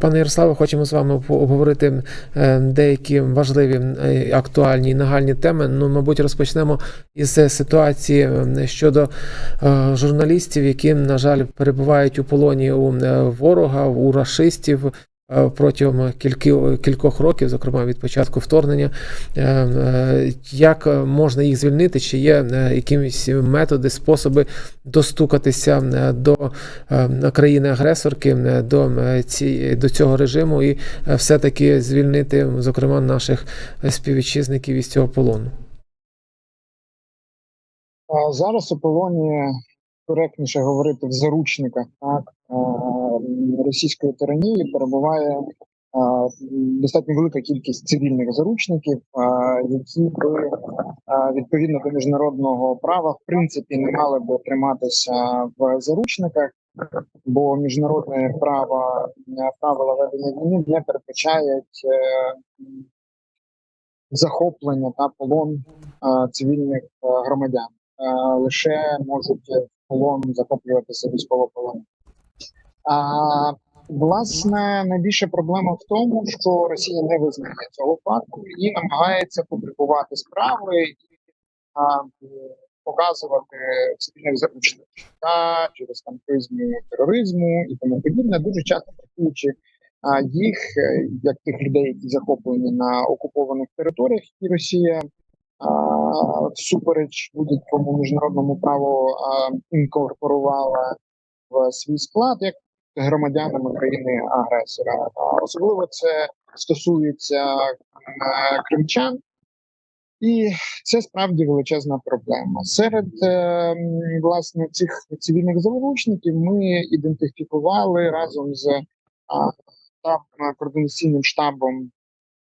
Пане Ярославе, хочемо з вами обговорити е, деякі важливі е, актуальні і нагальні теми. Ну, мабуть, розпочнемо із ситуації е, щодо е, журналістів, які, на жаль, перебувають у полоні у ворога, у рашистів. Протягом кількох років, зокрема від початку вторгнення, Е, е, як можна їх звільнити? Чи є е, якісь методи, способи достукатися до країни-агресорки, до, ці, до цього режиму і все-таки звільнити, зокрема, наших співвітчизників із цього полону? Зараз у полоні коректніше говорити в заручниках так російської тиранії перебуває достатньо велика кількість цивільних заручників, які би відповідно до міжнародного права в принципі не мали би триматися в заручниках, бо міжнародне право е, правила ведення війни не передбачають е, захоплення та полон цивільних е, громадян. Лише можуть в полон захоплюватися військовополонені. А власне найбільша проблема в тому, що Росія не визнає цього факту і намагається публікувати справи і а, показувати цивільних заручників та через там призму тероризму і тому подібне, дуже часто трактуючи а, їх як тих людей, які захоплені на окупованих територіях, і Росія всупереч будь-якому міжнародному праву а, інкорпорувала в свій склад як громадянами країни-агресора. Особливо це стосується е, кримчан, і це справді величезна проблема. Серед е, власне цих цивільних заручників ми ідентифікували разом з а, координаційним штабом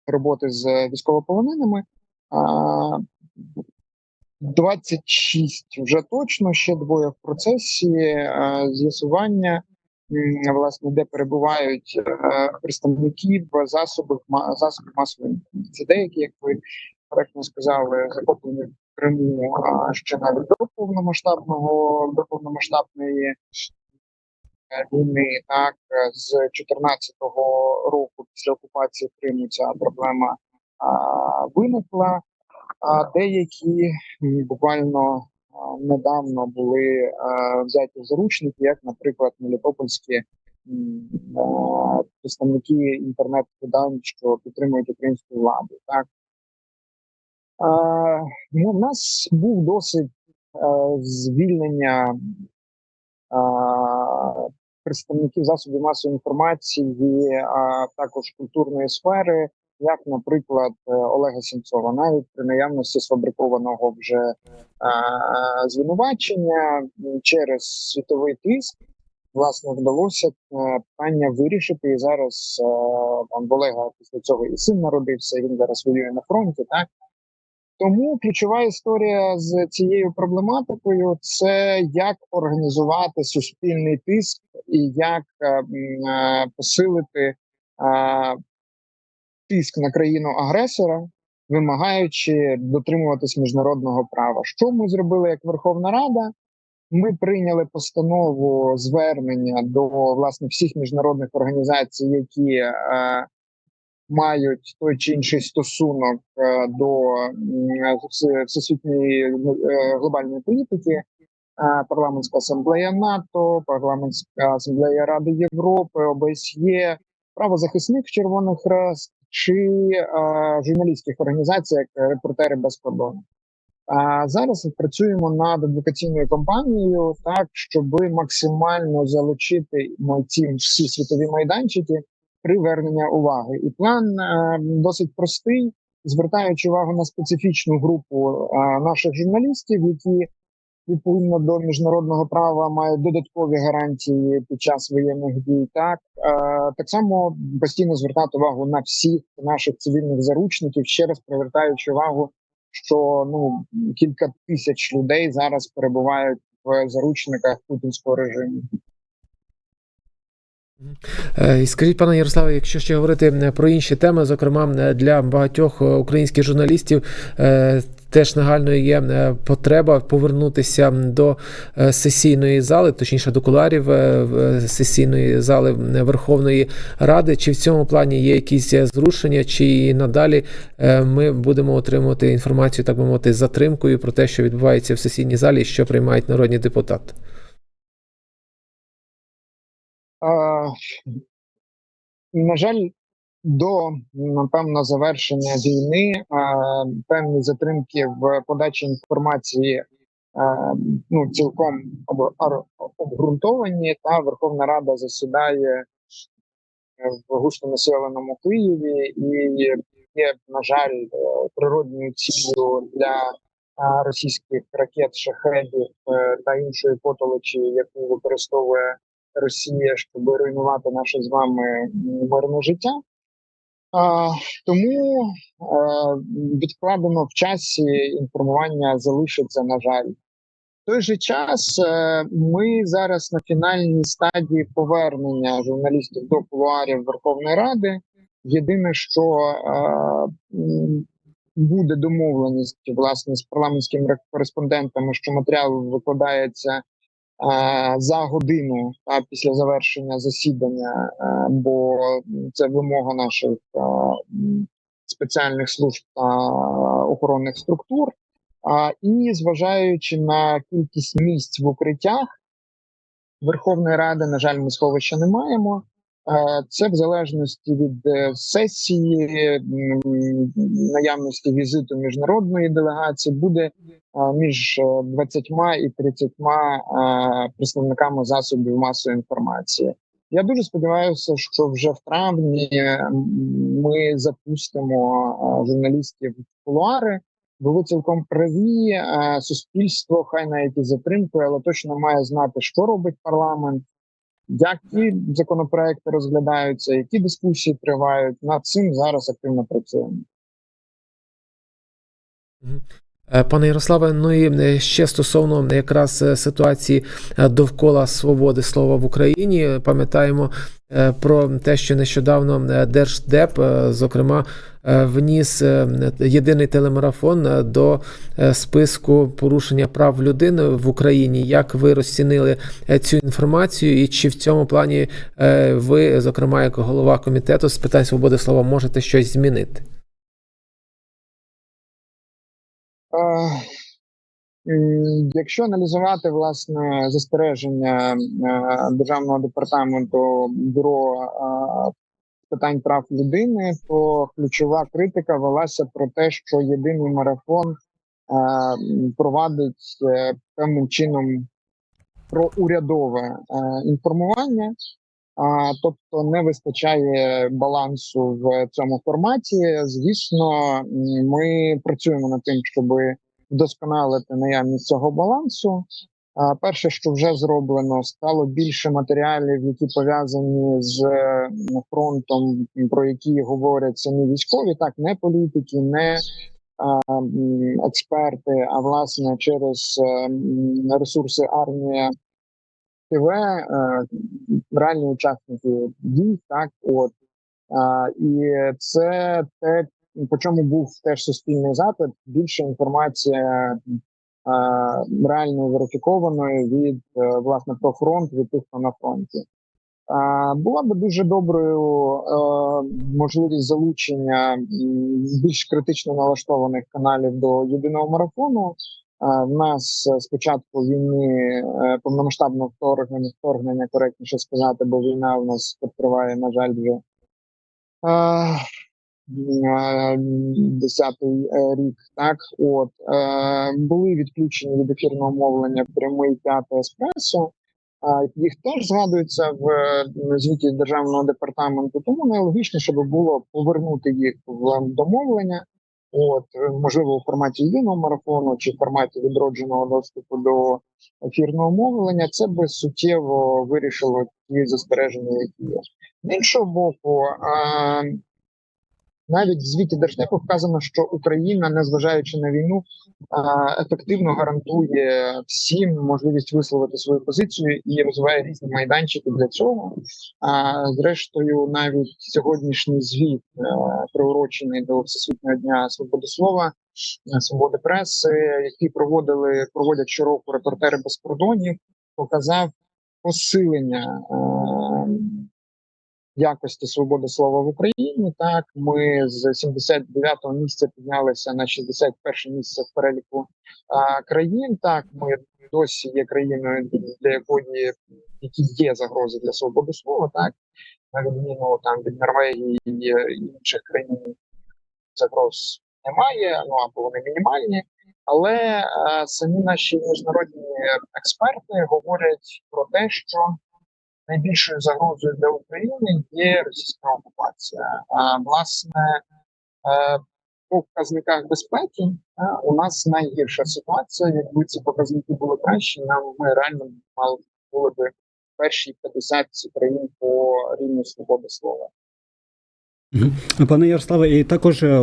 роботи з військовополоненими. А, 26 вже точно, ще двоє в процесі е, з'ясування, власне, де перебувають е, представники в засобах ма- засобів масової інформації. Деякі, як ви коректно сказали, захоплені в Криму ще навіть до повномасштабного до повномасштабної е, війни. Так е, з 14-го року після окупації Криму ця проблема а, виникла. А деякі буквально недавно були взяті заручники, як, наприклад, мелітопольські представники інтернет-видань, що підтримують українську владу. Так ну, нас був досить звільнення представників засобів масової інформації, а також культурної сфери як, наприклад, е, Олега Сінцова, навіть при наявності сфабрикованого вже е, звинувачення через світовий тиск, власне, вдалося е, питання вирішити. І зараз е, там Олега після цього і син народився, він зараз воює на фронті. Так тому ключова історія з цією проблематикою це як організувати суспільний тиск і як е, е, посилити. Е, тиск на країну агресора, вимагаючи дотримуватись міжнародного права. Що ми зробили як Верховна Рада? Ми прийняли постанову звернення до власне всіх міжнародних організацій, які е, мають той чи інший стосунок е, до вс- всесвітньої е, глобальної політики. Е, Парламентська асамблея НАТО, парламентська асамблея Ради Європи, ОБСЄ, правозахисник Червоних Хрест чи е, журналістських організацій, як репортери без кордону. А зараз працюємо над адвокаційною кампанією, так щоб максимально залучити ці всі світові майданчики привернення уваги. І план е, досить простий, звертаючи увагу на специфічну групу е, наших журналістів, які відповідно до міжнародного права мають додаткові гарантії під час воєнних дій. Так е, так само постійно звертати увагу на всіх наших цивільних заручників, ще раз привертаючи увагу, що ну кілька тисяч людей зараз перебувають в заручниках путінського режиму. Е, І скажіть, пане Ярославе, якщо ще говорити е, про інші теми, зокрема для багатьох українських журналістів, теж нагальною є е, потреба повернутися до е, сесійної зали, точніше до куларів е, сесійної зали Верховної Ради. Чи в цьому плані є якісь зрушення, чи надалі ми будемо отримувати інформацію, так би мовити, з затримкою про те, що відбувається в сесійній залі, і що приймають народні депутати? На жаль, до напевно завершення війни певні затримки в подачі інформації ну цілком об- обґрунтовані. Та Верховна Рада засідає в густонаселеному Києві і є, на жаль, е, природньою ціллю для російських ракет, шахедів е, та іншої потолочі, яку використовує Росія, щоб руйнувати наше з вами мирне життя. Тому відкладено в часі інформування залишиться, на жаль. В той же час е, ми зараз на фінальній стадії повернення журналістів до кулуарів Верховної Ради. Єдине, що буде домовленість власне з парламентськими кореспондентами, що матеріал викладається за годину після завершення засідання, е, бо це вимога наших е, спеціальних служб та охоронних структур. І зважаючи на кількість місць в укриттях Верховної Ради, на жаль, ми сховища не маємо. Е, Це в залежності від е, сесії, наявності візиту міжнародної делегації, буде е, між е, 20 і 30 е, представниками засобів масової інформації. Я дуже сподіваюся, що вже в травні ми запустимо журналістів в кулуари. Бо ви цілком праві. Суспільство, хай навіть із затримкою, але точно має знати, що робить парламент, які законопроекти розглядаються, які дискусії тривають. Над цим зараз активно працюємо. Е, Пане Ярославе, ну і е, ще стосовно якраз е, ситуації е, довкола свободи слова в Україні, пам'ятаємо про те, що нещодавно Держдеп, зокрема, вніс єдиний телемарафон до списку порушення прав людини в Україні. Як ви розцінили цю інформацію, і чи в цьому плані ви, зокрема, як голова комітету з питань свободи слова, можете щось змінити? Якщо аналізувати власне застереження е, державного департаменту бюро е, питань прав людини, то ключова критика велася про те, що єдиний марафон е, провадить е, певним чином проурядове е, інформування. А, тобто не вистачає балансу в цьому форматі. Звісно, ми працюємо над тим, щоб вдосконалити наявність цього балансу. А, перше, що вже зроблено, стало більше матеріалів, які пов'язані з фронтом, про які говорять самі військові, так не політики, не а, експерти, а власне через ресурси армія. ТВ, е, реальні учасники дій, так от і це те, по чому був теж суспільний запит. Більше інформація а, реально верифікованої від е, власне про фронт від тих, хто на фронті. Була би дуже доброю е, можливість залучення більш критично налаштованих каналів до єдиного марафону. А, В нас е, з початку війни е, повномасштабного вторгнення, вторгнення коректніше сказати, бо війна в нас триває, на жаль, вже е, е, десятий е, рік. Так, от е, були відключені від ефірного мовлення прямий п'ятий еспресо. Їх теж згадується в е, звіті державного департаменту. Тому найлогічніше би було повернути їх в домовлення. От е, можливо, у форматі єдиного марафону чи в форматі відродженого доступу до ефірного мовлення, це би суттєво вирішило ті застереження, які є. З іншого боку, навіть в звіті Держдепу вказано, що Україна, незважаючи на війну, ефективно гарантує всім можливість висловити свою позицію і розвиває різні майданчики для цього. А зрештою, навіть сьогоднішній звіт, е, приурочений до Всесвітнього дня свободи слова, е, свободи преси, які проводили проводять щороку репортери без кордонів, показав посилення. Якості свободи слова в Україні так ми з 79-го місця піднялися на 61 місце в переліку а, країн. Так, ми досі є країною, для якої які є загрози для свободи слова, так на відміну там від Норвегії і інших країн загроз немає, ну або вони мінімальні. Але е, самі наші міжнародні експерти говорять про те, що найбільшою загрозою для України є російська окупація. А власне е, по показниках безпеки е, у нас найгірша ситуація. Якби ці показники були кращі, нам ми реально мали були б перші 50 країн по рівню свободи слова. Пане Ярославе, і також е,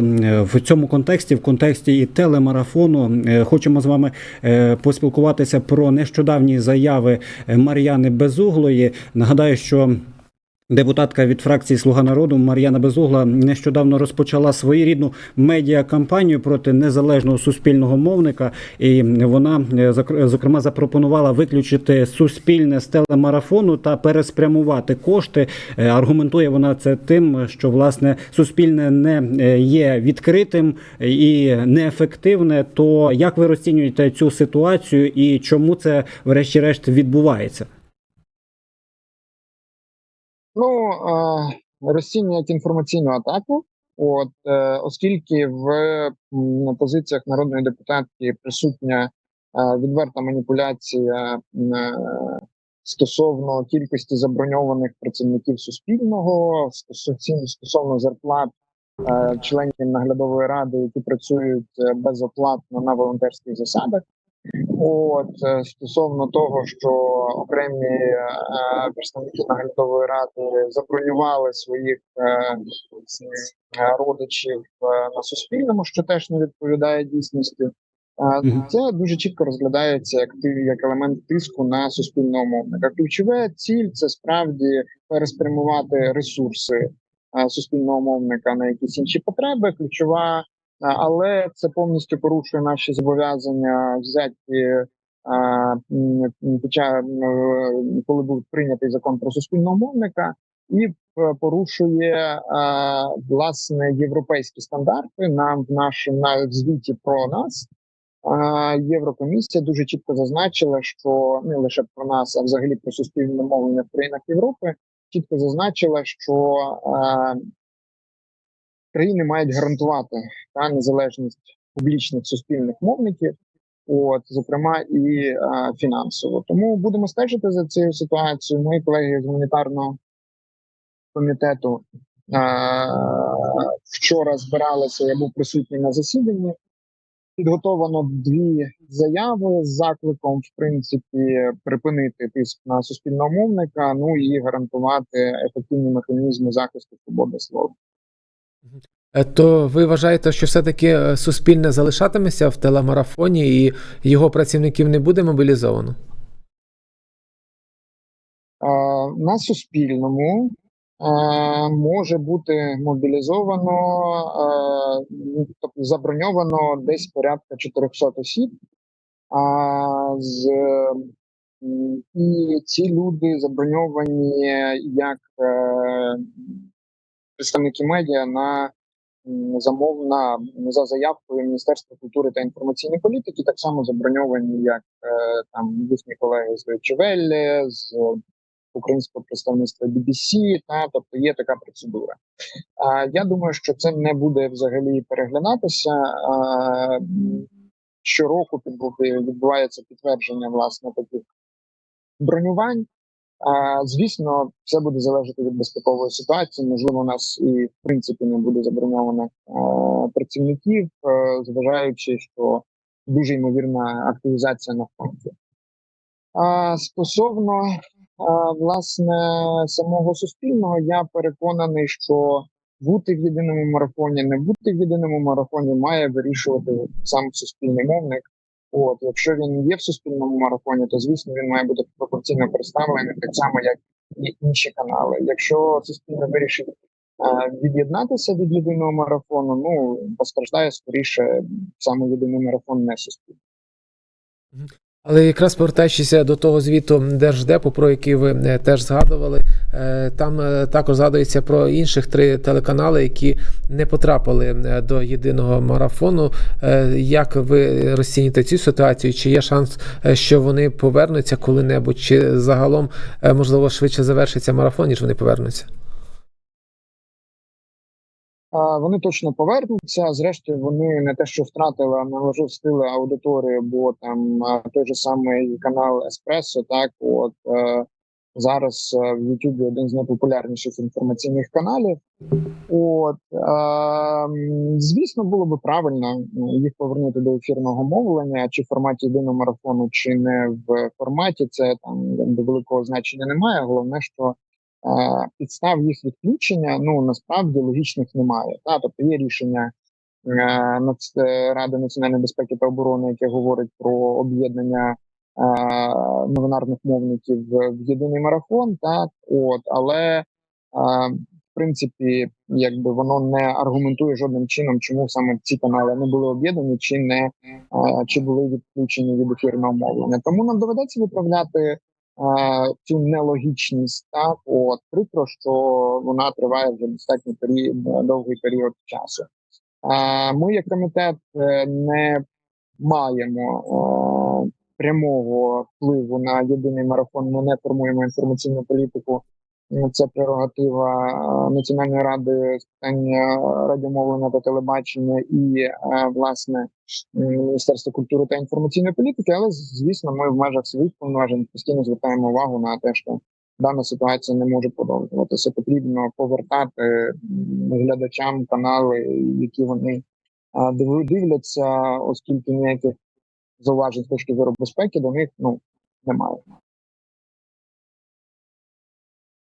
в цьому контексті, в контексті і телемарафону, е, хочемо з вами е, поспілкуватися про нещодавні заяви е, Мар'яни Безуглої. Нагадаю, що. Депутатка від фракції Слуга народу Мар'яна Безугла нещодавно розпочала своєрідну медіакампанію проти незалежного суспільного мовника, і вона е, зокрема запропонувала виключити суспільне з телемарафону та переспрямувати кошти. Е, Аргументує вона це тим, що власне суспільне не е, є відкритим і неефективне. То як ви розцінюєте цю ситуацію і чому це, врешті-решт, відбувається? Ну розцінюють інформаційну атаку. От е, оскільки в м, позиціях народної депутатки присутня відверта маніпуляція е, стосовно кількості заброньованих працівників суспільного, стосовно, зарплат е, членів наглядової ради, які працюють безоплатно на волонтерських засадах. От е, стосовно того, що окремі е, представники наглядової ради забронювали своїх е, е, родичів е, на суспільному, що теж не відповідає дійсності. Е, Це дуже чітко розглядається як як елемент тиску на суспільного мовника. Ключова ціль це справді переспрямувати ресурси е, суспільного мовника на якісь інші потреби. Ключова але це повністю порушує наші зобов'язання взяті м, коли був прийнятий закон про суспільного мовника, і е, порушує власне європейські стандарти. Нам в нашому на звіті про нас. Єврокомісія дуже чітко зазначила, що не лише про нас, а взагалі про суспільне мовлення в країнах Європи, чітко зазначила, що країни мають гарантувати та незалежність публічних суспільних мовників, от зокрема і е, фінансово. Тому будемо стежити за цією ситуацією. Мої колеги з гуманітарного комітету е, вчора збиралися. Я був присутній на засіданні. Підготовано дві заяви з закликом, в принципі, припинити тиск на суспільного мовника, ну і гарантувати ефективні механізми захисту свободи слова. Е, То ви вважаєте, що все-таки е, суспільне залишатиметься в телемарафоні і його працівників не буде мобілізовано? Е, на суспільному може бути мобілізовано, тобто заброньовано десь порядка 400 осіб. З і ці люди заброньовані як представники медіа на замов на за заявкою Міністерства культури та інформаційної політики, так само заброньовані як е, там їхні колеги з Deutsche з українського представництва BBC, та тобто є така процедура. А я думаю, що це не буде взагалі переглядатися. А, щороку відбувається підтвердження власне таких бронювань. Звісно, все буде залежати від безпекової ситуації. Можливо, у нас і в принципі не буде заброньованих працівників, зважаючи, що дуже ймовірна активізація на фронті. Стосовно власне самого суспільного, я переконаний, що бути в єдиному марафоні, не бути в єдиному марафоні, має вирішувати сам суспільний мовник. От, якщо він є в суспільному марафоні, то звісно він має бути пропорційно представлений так само, як і інші канали. Якщо суспільне вирішить е, від'єднатися від єдиного марафону, ну постраждає скоріше саме єдиний марафон, не суспільний. Але якраз повертаючися до того звіту Держдепу, про який ви е, теж згадували, е, там е, також згадується про інших три телеканали, які не потрапили до єдиного марафону. Як ви розцінюєте цю ситуацію? Чи є шанс, що вони повернуться коли-небудь, чи загалом можливо швидше завершиться марафон, ніж вони повернуться? Вони точно повернуться. Зрештою, вони не те, що втратили, а наложили аудиторію, бо там той же самий канал Еспресо, так от е, зараз е, в Ютубі один з найпопулярніших інформаційних каналів. От е, звісно, було би правильно їх повернути до ефірного мовлення, чи в форматі єдиного марафону, чи не в форматі. Це там якби великого значення немає. Головне, що підстав їх відключення ну насправді логічних немає. Та тобто є рішення е, е, Ради національної безпеки та оборони, яке говорить про об'єднання е, новинарних мовників в, єдиний марафон. Так, от але е, в принципі, якби воно не аргументує жодним чином, чому саме ці канали не були об'єднані, чи не е, чи були відключені від ефірного мовлення. Тому нам доведеться виправляти е, цю нелогічність. Так, от прикро, що вона триває вже достатньо період, довгий період часу. Е, Ми, як комітет, е, не маємо е, прямого впливу на єдиний марафон. Ми не формуємо інформаційну політику. Ну, Це прерогатива е, Національної ради з питань е, радіомовлення та телебачення і е, власне Міністерства культури та інформаційної політики. Але звісно, ми в межах своїх повноважень постійно звертаємо увагу на те, що дана ситуація не може продовжуватися. Потрібно повертати глядачам канали, які вони дивляться, оскільки ніяких зауважень з точки зору безпеки до них ну немає.